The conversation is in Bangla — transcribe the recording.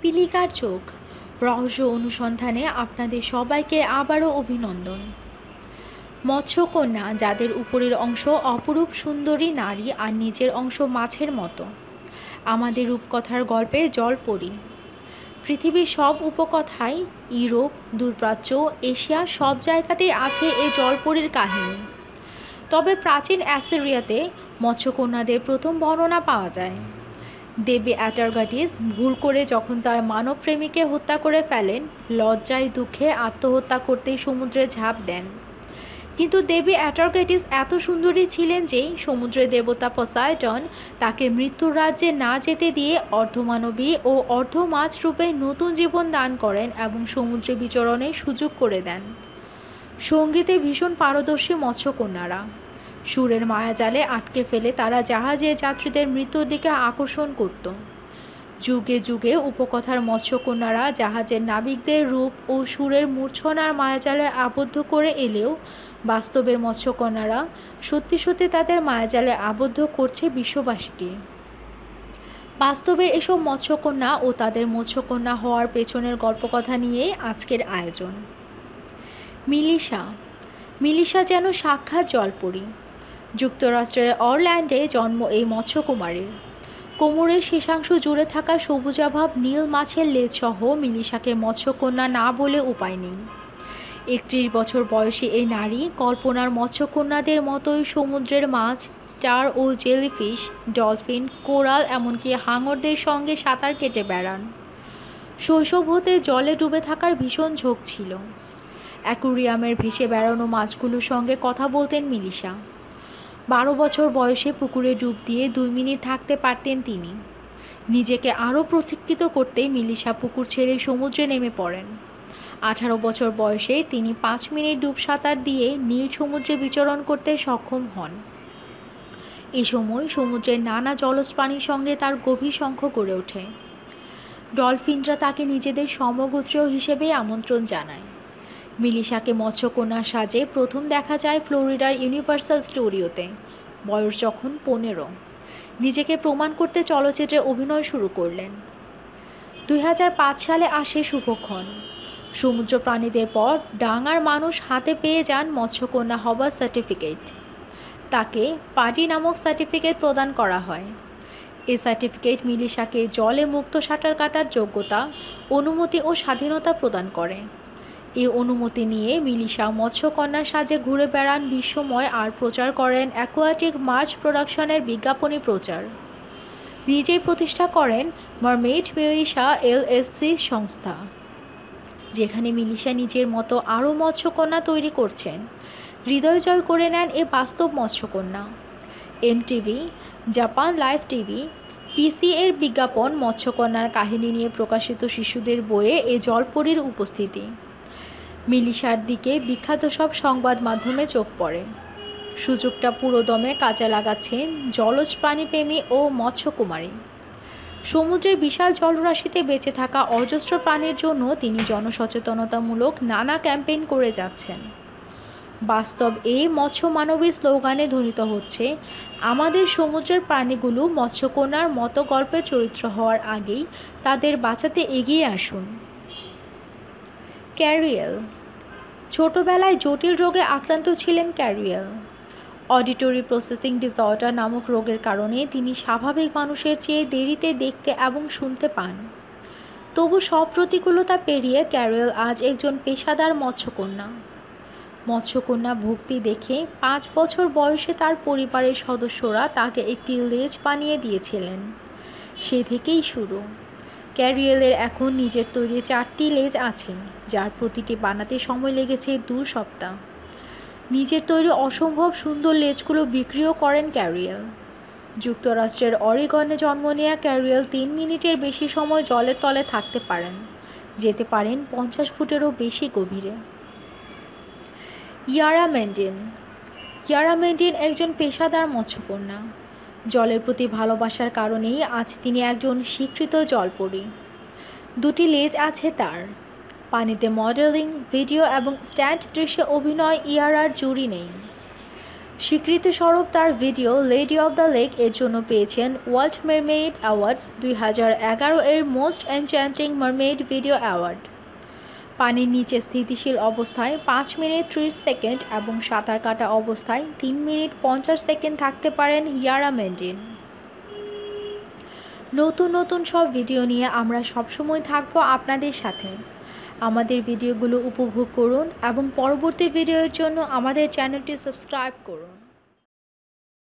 পিপিলিকার চোখ। রহস্য অনুসন্ধানে আপনাদের সবাইকে আবারও অভিনন্দন। মৎস্যকন্যা যাদের উপরের অংশ অপরূপ সুন্দরী নারী আর নিচের অংশ মাছের মতো। আমাদের রূপকথার গল্পে জল পড়ি। পৃথিবীর সব উপকথায় ইউরোপ দূরপ্রাচ্য এশিয়া সব জায়গাতেই আছে এই জলপরীর কাহিনী। তবে প্রাচীন অ্যাসেরিয়াতে মৎস্যকন্যাদের প্রথম বর্ণনা পাওয়া যায়। দেবী অ্যাটারগাটিস ভুল করে যখন তার মানব প্রেমিকে হত্যা করে ফেলেন, লজ্জায় দুঃখে আত্মহত্যা করতেই সমুদ্রে ঝাঁপ দেন। কিন্তু দেবী অ্যাটারগাইটিস এত সুন্দরী ছিলেন যে সমুদ্রের দেবতা পসাইটন তাকে মৃত্যুর রাজ্যে না যেতে দিয়ে অর্ধমানবী ও অর্ধ মাছ রূপে নতুন জীবন দান করেন এবং সমুদ্রে বিচরণের সুযোগ করে দেন। সঙ্গীতে ভীষণ পারদর্শী মৎস্যকন্যারা। সুরের মায়াজালে আটকে ফেলে তারা জাহাজে যাত্রীদের মৃত্যুর দিকে আকর্ষণ করত। যুগে যুগে উপকথার মৎস্যকন্যারা জাহাজের নাবিকদের রূপ ও সুরের মূর্ছনার মায়াজালে আবদ্ধ করে এলেও বাস্তবের মৎস্যকন্যারা সত্যি সত্যি তাদের মায়াজালে আবদ্ধ করছে বিশ্ববাসীকে। বাস্তবের এসব মৎস্যকন্যা ও তাদের মৎস্যকন্যা হওয়ার পেছনের গল্পকথা নিয়েই আজকের আয়োজন। মিলিশা। মিলিশা যেন সাক্ষাৎ জলপরী। যুক্তরাষ্ট্রের অরল্যান্ডে জন্ম এই মৎস্যকুমারীর কোমরের শেষাংশ জুড়ে থাকা সবুজাভাব নীল মাছের লেজ সহ মিলিশাকে মৎস্যকন্যা না বলে উপায় নেই। একত্রিশ বছর বয়সী এই নারী কল্পনার মৎস্যকন্যাদের মতোই সমুদ্রের মাছ, স্টার ও জেলিফিশ, ডলফিন, কোরাল এমনকি হাঙরদের সঙ্গে সাঁতার কেটে বেড়ান। শৈশব হতে জলে ডুবে থাকার ভীষণ ঝোঁক ছিল। অ্যাকুরিয়ামের ভেসে বেড়ানো মাছগুলোর সঙ্গে কথা বলতেন মিলিশা বারো বছর বয়সে পুকুরে ডুব দিয়ে দুই মিনিট থাকতে পারতেন তিনি। নিজেকে আরও প্রশিক্ষিত করতে মিলিশা পুকুর ছেড়ে সমুদ্রে নেমে পড়েন। আঠারো বছর বয়সে তিনি পাঁচ মিনিট ডুব সাঁতার দিয়ে নীল সমুদ্রে বিচরণ করতে সক্ষম হন। এ সময় সমুদ্রের নানা জলজ প্রাণীর সঙ্গে তার গভীর সংখ্য গড়ে ওঠে। ডলফিনরা তাকে নিজেদের সমগোত্র হিসেবে আমন্ত্রণ জানায়। মিলিশাকে মৎস্যকন্যার সাজে প্রথম দেখা যায় ফ্লোরিডার ইউনিভার্সাল স্টুডিওতে। বয়স যখন পনেরো। নিজেকে প্রমাণ করতে চলচ্চিত্রে অভিনয় শুরু করলেন। দুই হাজার পাঁচ সালে আসে শুভক্ষণ। সমুদ্র প্রাণীদের পর ডাঙার মানুষ হাতে পেয়ে যান মৎস্যকন্যা হবার সার্টিফিকেট। তাকে পার্টি নামক সার্টিফিকেট প্রদান করা হয়। এ সার্টিফিকেট মিলিশাকে জলে মুক্ত সাঁটার কাটার যোগ্যতা, অনুমতি ও স্বাধীনতা প্রদান করে। এই অনুমতি নিয়ে মিলিশা মৎস্যকন্যা সাজে ঘুরে বেড়ান বিশ্বময় আর প্রচার করেন অ্যাকোয়াটিক মাছ প্রোডাকশনের বিজ্ঞাপনী প্রচার। নিজেই প্রতিষ্ঠা করেন মারমেড মিলিশা এলএসসি সংস্থা, যেখানে মিলিশা নিজের মতো আরও মৎস্যকন্যা তৈরি করছেন। হৃদয় জয় করে নেন এ বাস্তব মৎস্যকন্যা। MTV, Japan live TV, PC এর বিজ্ঞাপন মৎস্যকন্যার কাহিনী নিয়ে প্রকাশিত শিশুদের বইয়ে এ জলপরীর উপস্থিতি। মিলিশার দিকে বিখ্যাত সব সংবাদ মাধ্যমে চোখ পড়ে। সুযোগটা পুরোদমে কাজে লাগাচ্ছেন জলজ প্রাণীপ্রেমী ও মৎস্যকুমারী। সমুদ্রের বিশাল জলরাশিতে বেঁচে থাকা অজস্র প্রাণীর জন্য তিনি জনসচেতনতামূলক নানা ক্যাম্পেইন করে যাচ্ছেন। বাস্তব এই মৎস্য মানবী স্লোগানে ধ্বনিত হচ্ছে, আমাদের সমুদ্রের প্রাণীগুলো মৎস্যকন্যার মতো গল্পের চরিত্র হওয়ার আগেই তাদের বাঁচাতে এগিয়ে আসুন। ক্যারিয়েল ছোটবেলায় জটিল রোগে আক্রান্ত ছিলেন ক্যারিয়েল। অডিটরি প্রসেসিং ডিসঅর্ডার নামক রোগের কারণে তিনি স্বাভাবিক মানুষের চেয়ে দেরিতে দেখতে এবং শুনতে পান। তবু সব প্রতিকূলতা পেরিয়ে ক্যারিয়েল আজ একজন পেশাদার মৎস্যকন্যা। মৎস্যকন্যা ভক্তি দেখে পাঁচ বছর বয়সে তার পরিবারের সদস্যরা তাকে একটি লেজ বানিয়ে দিয়েছিলেন। সে থেকেই শুরু। ক্যারিয়েলের এখন নিজের তৈরি চারটি লেজ আছে, যার প্রতিটি বানাতে সময় লেগেছে দু সপ্তাহ। নিজের তৈরি অসম্ভব সুন্দর লেজগুলো বিক্রিও করেন ক্যারিয়েল। যুক্তরাষ্ট্রের অরিগনে জন্ম নেওয়া ক্যারিয়েল তিন মিনিটের বেশি সময় জলের তলে থাকতে পারেন, যেতে পারেন পঞ্চাশ ফুটেরও বেশি গভীরে। ইয়ারা মেন্ডিন। ইয়ারা মেন্ডিন একজন পেশাদার মৎস্যকন্যা। জলের প্রতি ভালোবাসার কারণেই আজ তিনি একজন স্বীকৃত জলপরী। দুটি লেজ আছে তার। পানিতে মডেলিং, ভিডিও এবং স্ট্যান্ড দৃশ্যে অভিনয় ইয়ারার জুড়ি নেই। স্বীকৃতিস্বরূপ তার video lady of the lake এর জন্য পেয়েছেন ওয়ার্ল্ড মেরমেইড অ্যাওয়ার্ডস দুই হাজার এগারো এর most enchanting mermaid video award. পানির নিচে স্থিতিশীল অবস্থায় পাঁচ মিনিট ত্রিশ সেকেন্ড এবং সাঁতার কাটা অবস্থায় তিন মিনিট পঞ্চাশ সেকেন্ড থাকতে পারেন ইয়ারা মেন্ডিন। নতুন নতুন সব ভিডিও নিয়ে আমরা সবসময় থাকব আপনাদের সাথে। আমাদের ভিডিওগুলো উপভোগ করুন এবং পরবর্তী ভিডিওর জন্য আমাদের চ্যানেলটি সাবস্ক্রাইব করুন।